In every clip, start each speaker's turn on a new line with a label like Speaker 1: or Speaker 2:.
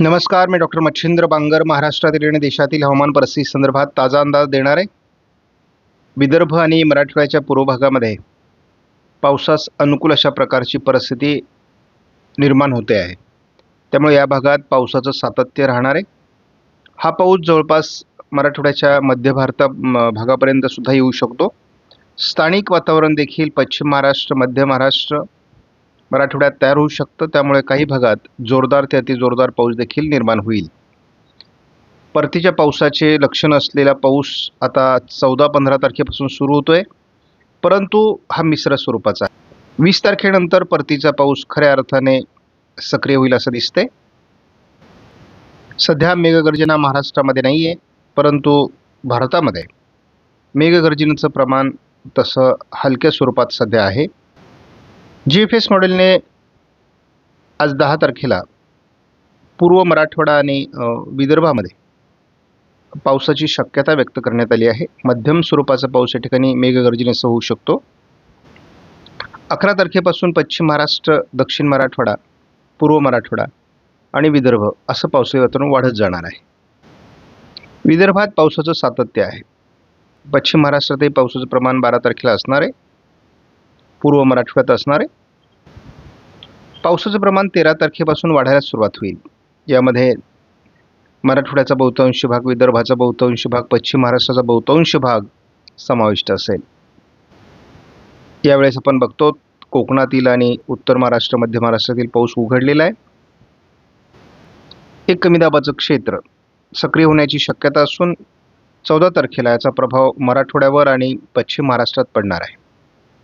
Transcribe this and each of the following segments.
Speaker 1: नमस्कार मी डॉक्टर मच्छिंद्र बांगर महाराष्ट्रातील आणि देशातील हवामान परिस्थिती संदर्भात ताजा अंदाज देणार आहे. विदर्भ आणि मराठवाड्याच्या पूर्व भागामध्ये पावसास अनुकूल अशा प्रकारची परिस्थिती निर्माण होते आहे. त्यामुळे या भागात पावसाचं सातत्य राहणार आहे. हा पाऊस जवळपास मराठवाड्याच्या मध्य भारता म- भागापर्यंत सुद्धा येऊ शकतो. स्थानिक वातावरण देखील पश्चिम महाराष्ट्र मध्य महाराष्ट्र मराठवाड्यात तयार होऊ शकतं. त्यामुळे काही भागात जोरदार ते अतिजोरदार पाऊस देखील निर्माण होईल. परतीच्या पावसाचे लक्षण असलेला पाऊस आता चौदा पंधरा तारखेपासून सुरू होतोय. परंतु हा मिश्र स्वरूपाचा आहे. वीस तारखेनंतर परतीचा पाऊस खऱ्या अर्थाने सक्रिय होईल असं दिसतंय. सध्या मेघगर्जना महाराष्ट्रामध्ये नाही आहे परंतु भारतामध्ये. मेघगर्जनेचं प्रमाण तसं हलक्या स्वरूपात सध्या आहे. जी एफ एस मॉडेलने आज दहा तारखेला पूर्व मराठवाडा आणि विदर्भामध्ये पावसाची शक्यता व्यक्त करण्यात आली आहे. मध्यम स्वरूपाचा पाऊस या ठिकाणी मेघगर्जनेसह होऊ शकतो. अकरा तारखेपासून पश्चिम महाराष्ट्र दक्षिण मराठवाडा पूर्व मराठवाडा आणि विदर्भ असं पावसाळी वातावरण वाढत जाणार आहे. विदर्भात पावसाचं सातत्य आहे. पश्चिम महाराष्ट्रातही पावसाचं प्रमाण बारा तारखेला असणार आहे. पूर्व मराठवाड्यात असणार. आहे पावसाचं प्रमाण तेरा तारखेपासून वाढायला सुरुवात होईल. यामध्ये मराठवाड्याचा बहुतांश भाग विदर्भाचा बहुतांश भाग पश्चिम महाराष्ट्राचा बहुतांश भाग समाविष्ट असेल. यावेळेस आपण बघतो कोकणातील आणि उत्तर महाराष्ट्र मध्य महाराष्ट्रातील पाऊस उघडलेला आहे. एक कमी दाबाचं क्षेत्र सक्रिय होण्याची शक्यता असून चौदा तारखेला याचा प्रभाव मराठवाड्यावर आणि पश्चिम महाराष्ट्रात पडणार आहे.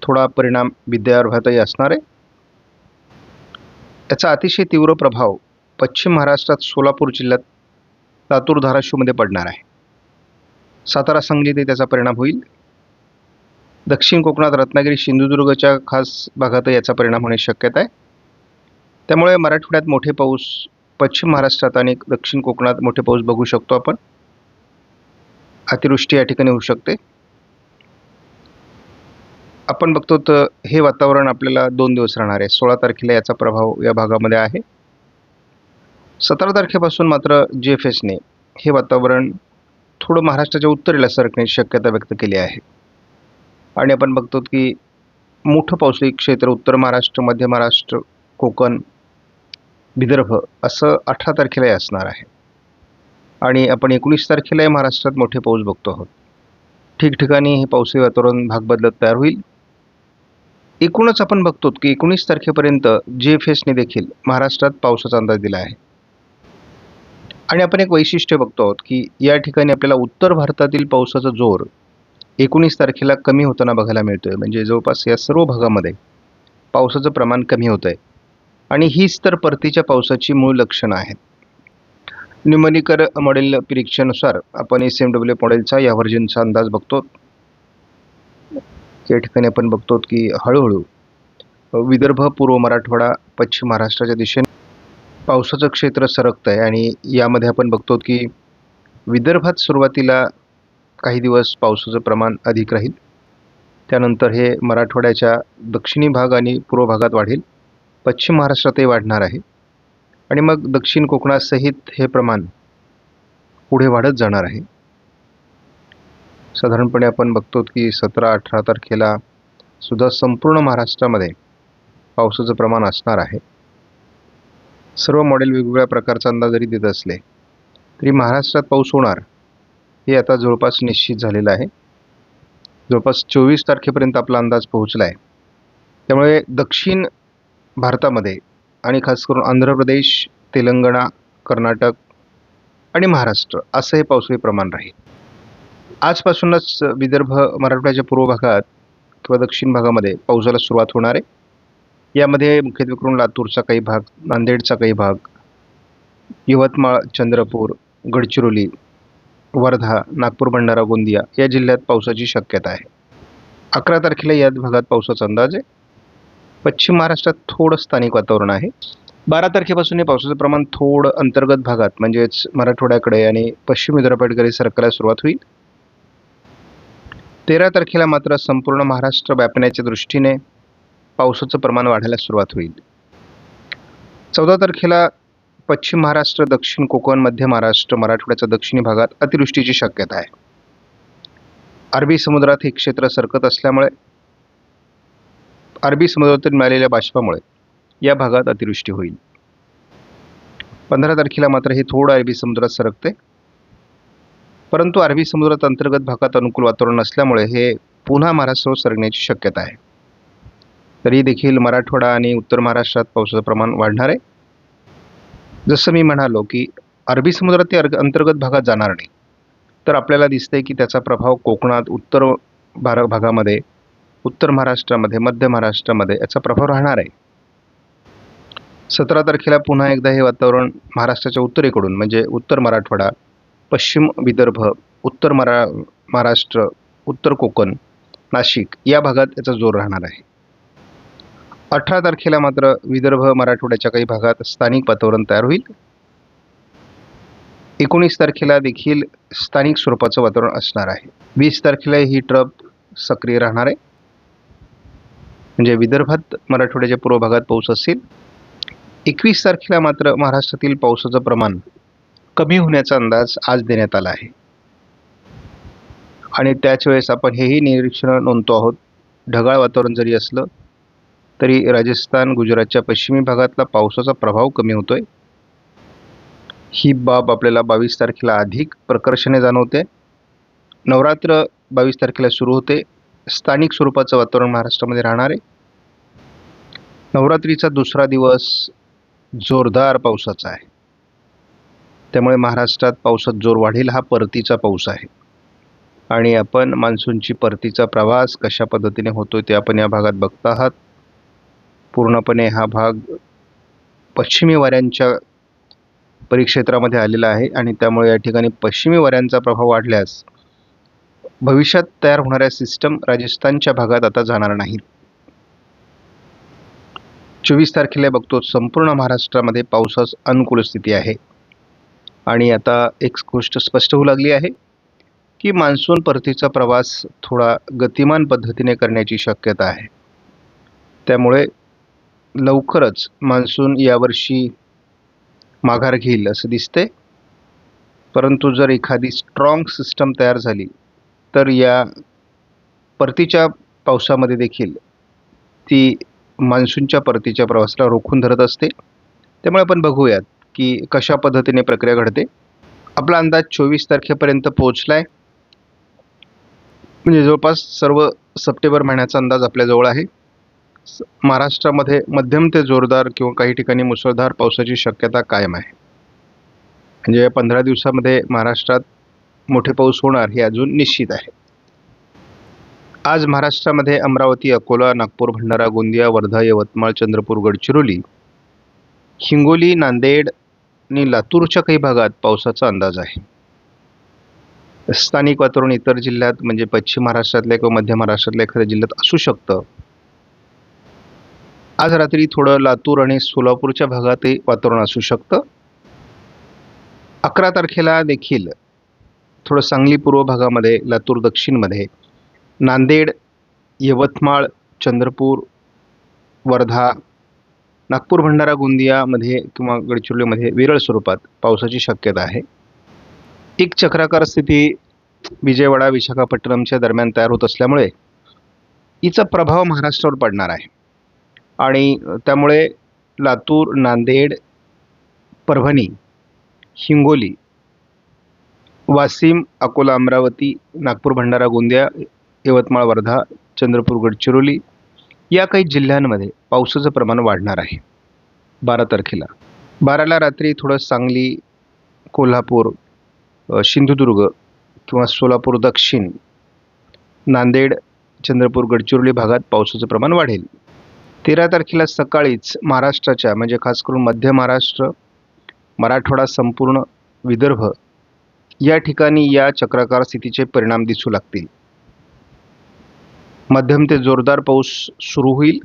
Speaker 1: थोडा परिणाम विद्यार्भातही असणार आहे. याचा अतिशय तीव्र प्रभाव पश्चिम महाराष्ट्रात सोलापूर जिल्ह्यात लातूर धाराशिवमध्ये पडणार आहे. सातारा सांगलीतही त्याचा परिणाम होईल. दक्षिण कोकणात रत्नागिरी सिंधुदुर्गच्या खास भागातही याचा परिणाम होण्याची शक्यता आहे. त्यामुळे मराठवाड्यात मोठे पाऊस पश्चिम महाराष्ट्रात आणि दक्षिण कोकणात मोठे पाऊस बघू शकतो आपण. अतिवृष्टी या ठिकाणी होऊ शकते. आपण बघतो तर हे वातावरण आपल्याला दोन दिवस राहणार आहे. सोळा तारखेला याचा प्रभाव या भागामध्ये आहे. सतरा तारखेपासून मात्र जी एफ एसने हे वातावरण थोडं महाराष्ट्राच्या उत्तरेला सरकण्याची शक्यता व्यक्त केली आहे. आणि आपण बघतो की मोठं पावसाळी क्षेत्र उत्तर महाराष्ट्र मध्य महाराष्ट्र कोकण विदर्भ असं अठरा तारखेलाही असणार आहे. आणि आपण एकोणीस तारखेलाही महाराष्ट्रात मोठे पाऊस बघतो आहोत. ठिकठिकाणी हे पावसाळी वातावरण भाग बदलत तयार होईल. एकूणच आपण बघतो की एकोणीस तारखेपर्यंत जी एफ एसने देखील महाराष्ट्रात पावसाचा अंदाज दिला आहे. आणि आपण एक वैशिष्ट्य बघतो आहोत की या ठिकाणी आपल्याला उत्तर भारतातील पावसाचा जोर एकोणीस तारखेला कमी होताना बघायला मिळतो आहे म्हणजे जवळपास या सर्व भागामध्ये पावसाचं प्रमाण कमी होत आहे आणि हीच तर परतीच्या पावसाची मूळ लक्षणं आहेत. न्युमनिकर मॉडेल परीक्षेनुसार आपण एस एम डब्ल्यू मॉडेलचा या व्हर्जनचा अंदाज बघतो. या ठिकाणी आपण बघतो की हळूहळू विदर्भ पूर्व मराठवाडा पश्चिम महाराष्ट्राच्या दिशेने पावसाचं क्षेत्र सरकतं आहे आणि यामध्ये आपण बघतो की विदर्भात सुरुवातीला काही दिवस पावसाचं प्रमाण अधिक राहील. त्यानंतर हे मराठवाड्याच्या दक्षिणी भाग आणि पूर्व भागात वाढेल. पश्चिम महाराष्ट्रातही वाढणार आहे. आणि मग दक्षिण कोकणासहित हे प्रमाण पुढे वाढत जाणार आहे. साधारणपणे आपण बघतो की सतरा अठरा तारखेला सुद्धा संपूर्ण महाराष्ट्रामध्ये पावसाचं प्रमाण असणार आहे. सर्व मॉडेल वेगवेगळ्या प्रकारचा अंदाज जरी देत असले तरी महाराष्ट्रात पाऊस होणार हे आता जवळपास निश्चित झालेलं आहे. जवळपास चोवीस तारखेपर्यंत आपला अंदाज पोहोचला आहे त्यामुळे दक्षिण भारतामध्ये आणि खास करून आंध्र प्रदेश तेलंगणा कर्नाटक आणि महाराष्ट्र असं हे पावसाळी प्रमाण राहील. आजपासूनच विदर्भ मराठवाड्याच्या पूर्व भागात किंवा दक्षिण भागामध्ये पावसाला सुरुवात होणार आहे. यामध्ये मुख्यत्वे करून लातूरचा काही भाग नांदेडचा काही भाग यवतमाळ चंद्रपूर गडचिरोली वर्धा नागपूर भंडारा गोंदिया या जिल्ह्यात पावसाची शक्यता आहे. अकरा तारखेला या भागात पावसाचा अंदाज आहे. पश्चिम महाराष्ट्रात थोडं स्थानिक वातावरण आहे. बारा तारखेपासून हे पावसाचं प्रमाण थोडं अंतर्गत भागात म्हणजेच मराठवाड्याकडे आणि पश्चिम विदर्भाकडे सरकायला सुरुवात होईल. तेरा तारखेला मात्र संपूर्ण महाराष्ट्र व्यापण्याच्या दृष्टीने पावसाचं प्रमाण वाढायला सुरुवात होईल. चौदा तारखेला पश्चिम महाराष्ट्र दक्षिण कोकण मध्य महाराष्ट्र मराठवाड्याच्या दक्षिणी भागात अतिवृष्टीची शक्यता आहे. अरबी समुद्रात हे क्षेत्र सरकत असल्यामुळे अरबी समुद्रातून मिळालेल्या बाष्पामुळे या भागात अतिवृष्टी होईल. पंधरा तारखेला मात्र हे थोडं अरबी समुद्रात सरकते. परंतु अरबी समुद्रात अंतर्गत भागात अनुकूल वातावरण नसल्यामुळे हे पुन्हा महाराष्ट्रावर सरगण्याची शक्यता आहे. तरी देखील मराठवाडा आणि उत्तर महाराष्ट्रात पावसाचं प्रमाण वाढणार आहे. जसं मी म्हणालो की अरबी समुद्रात ते अर्ग अंतर्गत भागात जाणार नाही तर आपल्याला दिसतंय की त्याचा प्रभाव कोकणात उत्तर भार भागामध्ये उत्तर महाराष्ट्रामध्ये मध्य महाराष्ट्रामध्ये याचा प्रभाव राहणार आहे. सतरा तारखेला पुन्हा एकदा हे वातावरण महाराष्ट्राच्या उत्तरेकडून म्हणजे उत्तर मराठवाडा पश्चिम विदर्भ उत्तर मरा महाराष्ट्र उत्तर कोकण नाशिक या भागात याचा जोर राहणार आहे. अठरा तारखेला मात्र विदर्भ मराठवाड्याच्या काही भागात स्थानिक वातावरण तयार होईल. एकोणीस तारखेला देखील स्थानिक स्वरूपाचं वातावरण असणार आहे. वीस तारखेला ही ट्रप सक्रिय राहणार आहे. म्हणजे विदर्भात मराठवाड्याच्या पूर्व भागात पाऊस असेल. एकवीस तारखेला मात्र महाराष्ट्रातील पावसाचं प्रमाण कमी होण्याचा अंदाज आज देण्यात आला आहे. आणि त्याच वेळेस आपण हेही निरीक्षण नोंदतो आहोत ढगाळ वातावरण जरी असलं तरी राजस्थान गुजरातच्या पश्चिमी भागातला पावसाचा प्रभाव कमी होतोय. ही बाब आपल्याला बावीस तारखेला अधिक प्रकर्षाने जाणवते. नवरात्र बावीस तारखेला सुरू होते. स्थानिक स्वरूपाचं वातावरण महाराष्ट्रामध्ये राहणार आहे. नवरात्रीचा दुसरा दिवस जोरदार पावसाचा आहे. त्यामुळे महाराष्ट्रात पावसात जोर वाढेल हा परतीचा पाऊस आहे. आणि आपण मान्सूनची परतीचा प्रवास कशा पद्धतीने होतो ते आपण या भागात बघता आहात. पूर्णपणे हा भाग पश्चिमी वाऱ्यांच्या परिक्षेत्रामध्ये आलेला आहे आणि त्यामुळे या ठिकाणी पश्चिमी वाऱ्यांचा प्रभाव वाढल्यास भविष्यात तयार होणाऱ्या सिस्टम राजस्थानच्या भागात आता जाणार नाहीत. चोवीस तारखेला बघतो संपूर्ण महाराष्ट्रामध्ये पावसास अनुकूल स्थिती आहे. आणि आता एक गोष्ट स्पष्ट होऊ लागली आहे की मान्सून परतीचा प्रवास थोडा गतिमान पद्धतीने करण्याची शक्यता आहे. त्यामुळे लवकरच मान्सून यावर्षी माघार घेईल असं दिसते. परंतु जर एखादी स्ट्रॉंग सिस्टम तयार झाली तर या परतीच्या पावसामध्ये देखील ती मान्सूनच्या परतीच्या प्रवासाला रोखून धरत असते. त्यामुळे आपण बघूयात की कशा पद्धतीने प्रक्रिया घडते? आपला अंदाज चोवीस तारखेपर्यंत पोहोचला आहे म्हणजे जवळपास सर्व सप्टेंबर महिन्याचा अंदाज आपल्याजवळ आहे. महाराष्ट्रामध्ये मध्यम ते जोरदार किंवा काही ठिकाणी मुसळधार पावसाची शक्यता कायम आहे. म्हणजे या पंधरा दिवसामध्ये महाराष्ट्रात मोठे पाऊस होणार हे अजून निश्चित आहे. आज महाराष्ट्रामध्ये अमरावती अकोला नागपूर भंडारा गोंदिया वर्धा यवतमाळ चंद्रपूर गडचिरोली हिंगोली नांदेड आणि लातूरच्या काही भागात पावसाचा अंदाज आहे. स्थानिक वातावरण इतर जिल्ह्यात म्हणजे पश्चिम महाराष्ट्रातल्या किंवा मध्य महाराष्ट्रातल्या एखाद्या जिल्ह्यात असू शकतं. आज रात्री थोडं लातूर आणि सोलापूरच्या भागातही वातावरण असू शकतं. अकरा तारखेला देखील थोडं सांगली पूर्व भागामध्ये लातूर दक्षिणमध्ये नांदेड यवतमाळ चंद्रपूर वर्धा नागपूर भंडारा गोंदियामध्ये किंवा गडचिरोलीमध्ये विरळ स्वरूपात पावसाची शक्यता आहे. एक चक्राकार स्थिती विजयवाडा विशाखापट्टणमच्या दरम्यान तयार होत असल्यामुळे हिचा प्रभाव महाराष्ट्रावर पडणार आहे. आणि त्यामुळे लातूर नांदेड परभणी हिंगोली वाशिम अकोला अमरावती नागपूर भंडारा गोंदिया यवतमाळ वर्धा चंद्रपूर गडचिरोली या काही जिल्ह्यांमध्ये पावसाचं प्रमाण वाढणार आहे. बारा तारखेला. बाराला रात्री थोडं सांगली कोल्हापूर सिंधुदुर्ग किंवा सोलापूर दक्षिण नांदेड चंद्रपूर गडचिरोली भागात पावसाचं प्रमाण वाढेल. तेरा तारखेला सकाळीच महाराष्ट्राच्या म्हणजे खास करून मध्य महाराष्ट्र मराठवाडा संपूर्ण विदर्भ या ठिकाणी या चक्राकार स्थितीचे परिणाम दिसू लागतील. मध्यम ते जोरदार पाऊस सुरू होईल.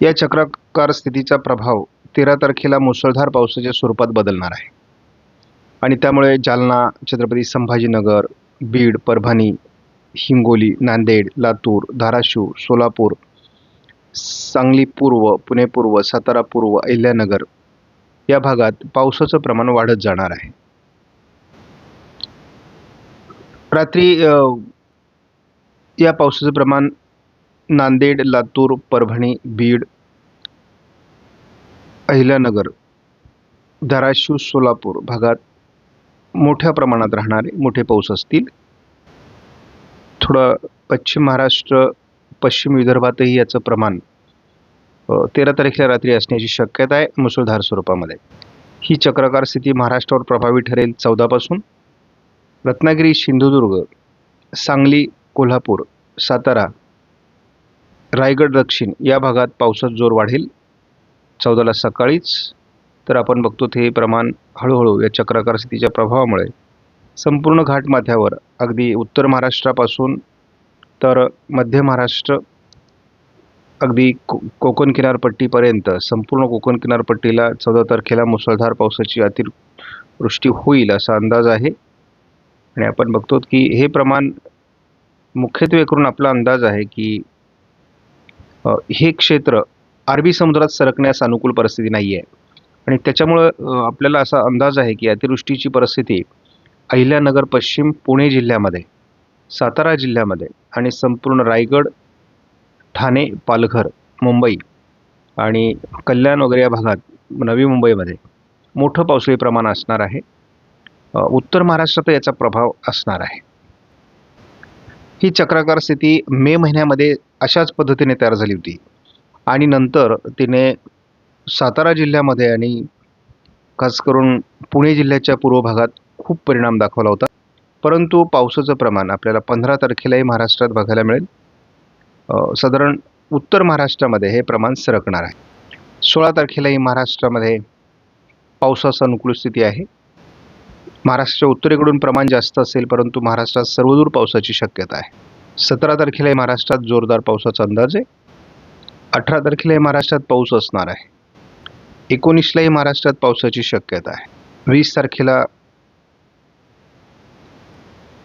Speaker 1: या चक्राकार स्थितीचा प्रभाव तेरा तारखेला मुसळधार पावसाच्या स्वरूपात बदलणार आहे. आणि त्यामुळे जालना छत्रपती संभाजीनगर बीड परभणी हिंगोली नांदेड लातूर धाराशिव सोलापूर सांगली पूर्व पुणे पूर्व सातारा पूर्व अहिल्यानगर या भागात पावसाचं प्रमाण वाढत जाणार आहे. रात्री या पावसाचं प्रमाण नांदेड लातूर परभणी बीड अहिल्यानगर धाराशिव सोलापूर भागात मोठ्या प्रमाणात राहणारे मोठे पाऊस असतील. थोडं पश्चिम महाराष्ट्र पश्चिम विदर्भातही याचं प्रमाण तेरा तारखेला रात्री असण्याची शक्यता आहे मुसळधार स्वरूपामध्ये. ही चक्राकार स्थिती महाराष्ट्रावर प्रभावी ठरेल चौदापासून. रत्नागिरी सिंधुदुर्ग सांगली कोल्हापूर सातारा रायगड दक्षिण या भागात पावसाचा जोर वाढेल. चौदाला सकाळीच तर आपण बघतो ते प्रमाण हळूहळू या चक्राकार स्थितीच्या प्रभावामुळे संपूर्ण घाटमाथ्यावर अगदी उत्तर महाराष्ट्रापासून तर मध्य महाराष्ट्र अगदी को कोकण किनारपट्टीपर्यंत संपूर्ण कोकण किनारपट्टीला चौदा तारखेला मुसळधार पावसाची अतिवृष्टी होईल असा अंदाज आहे. आणि आपण बघतो की हे प्रमाण मुख्यत्वे करून आपला अंदाज आहे की हे क्षेत्र अरबी समुद्रात सरकण्यास अनुकूल परिस्थिती नाही आहे आणि त्याच्यामुळं आपल्याला असा अंदाज आहे की अतिवृष्टीची परिस्थिती अहिल्यानगर पश्चिम पुणे जिल्ह्यामध्ये सातारा जिल्ह्यामध्ये आणि संपूर्ण रायगड ठाणे पालघर मुंबई आणि कल्याण वगैरे या भागात नवी मुंबईमध्ये मोठं पावसाळी प्रमाण असणार आहे. उत्तर महाराष्ट्रात याचा प्रभाव असणार आहे. ही चक्राकार स्थिती मे महिन्यामध्ये अशाच पद्धतीने तयार झाली होती. आणि नंतर तिने सातारा जिल्ह्यामध्ये आणि खास करून पुणे जिल्ह्याच्या पूर्व भागात खूप परिणाम दाखवला होता. परंतु पावसाचं प्रमाण आपल्याला पंधरा तारखेलाही महाराष्ट्रात बघायला मिळेल. साधारण उत्तर महाराष्ट्रामध्ये हे प्रमाण सरकणार आहे. सोळा तारखेलाही महाराष्ट्रामध्ये पावसाचा अनुकूल स्थिती आहे. महाराष्ट्र उत्तरेकडून प्रमाण जास्त असेल परंतु महाराष्ट्रात सर्वदूर पावसाची शक्यता आहे. सतरा तारखेलाही महाराष्ट्रात जोरदार पावसाचा अंदाज आहे. अठरा तारखेलाही महाराष्ट्रात पाऊस असणार आहे. एकोणीसलाही महाराष्ट्रात पावसाची शक्यता आहे. वीस तारखेला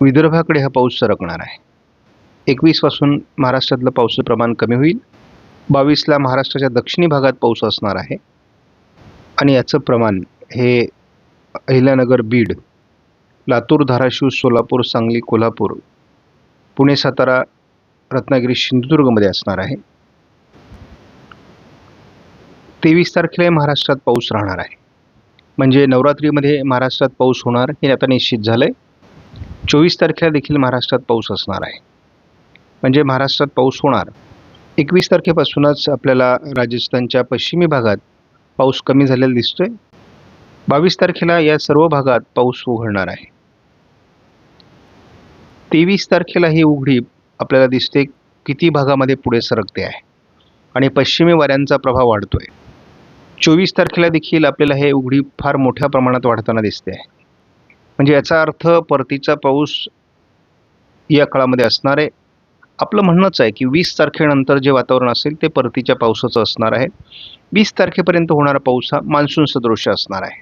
Speaker 1: विदर्भाकडे हा पाऊस सरकणार आहे. एकवीसपासून महाराष्ट्रातलं पावसाचं प्रमाण कमी होईल. बावीसला महाराष्ट्राच्या दक्षिणी भागात पाऊस असणार आहे. आणि याचं प्रमाण हे अहिल्यानगर बीड लातूर धाराशिव सोलापूर सांगली कोल्हापूर पुणे सातारा रत्नागिरी सिंधुदुर्गमध्ये असणार आहे. तेवीस तारखेला महाराष्ट्रात पाऊस राहणार आहे. म्हणजे नवरात्रीमध्ये महाराष्ट्रात पाऊस होणार हे आता निश्चित झालं आहे चोवीस तारखेला देखील महाराष्ट्रात पाऊस असणार आहे. म्हणजे महाराष्ट्रात पाऊस होणार. एकवीस तारखेपासूनच आपल्याला राजस्थानच्या पश्चिमी भागात पाऊस कमी झालेला दिसतोय. बावीस तारखेला या सर्व भागात पाऊस उघडणार आहे. तेवीस तारखेला ही उघडी आपल्याला दिसते किती भागामध्ये पुढे सरकते आहे. आणि पश्चिमी वाऱ्यांचा प्रभाव वाढतो आहे चोवीस तारखेला देखील आपल्याला हे उघडी फार मोठ्या प्रमाणात वाढताना दिसते आहे. म्हणजे याचा अर्थ परतीचा पाऊस या काळामध्ये असणार आहे. आपलं म्हणणंच आहे की वीस तारखेनंतर जे वातावरण असेल ते परतीच्या पावसाचं असणार आहे. वीस तारखेपर्यंत होणारा पाऊस हा मान्सून सदृश्य असणार आहे.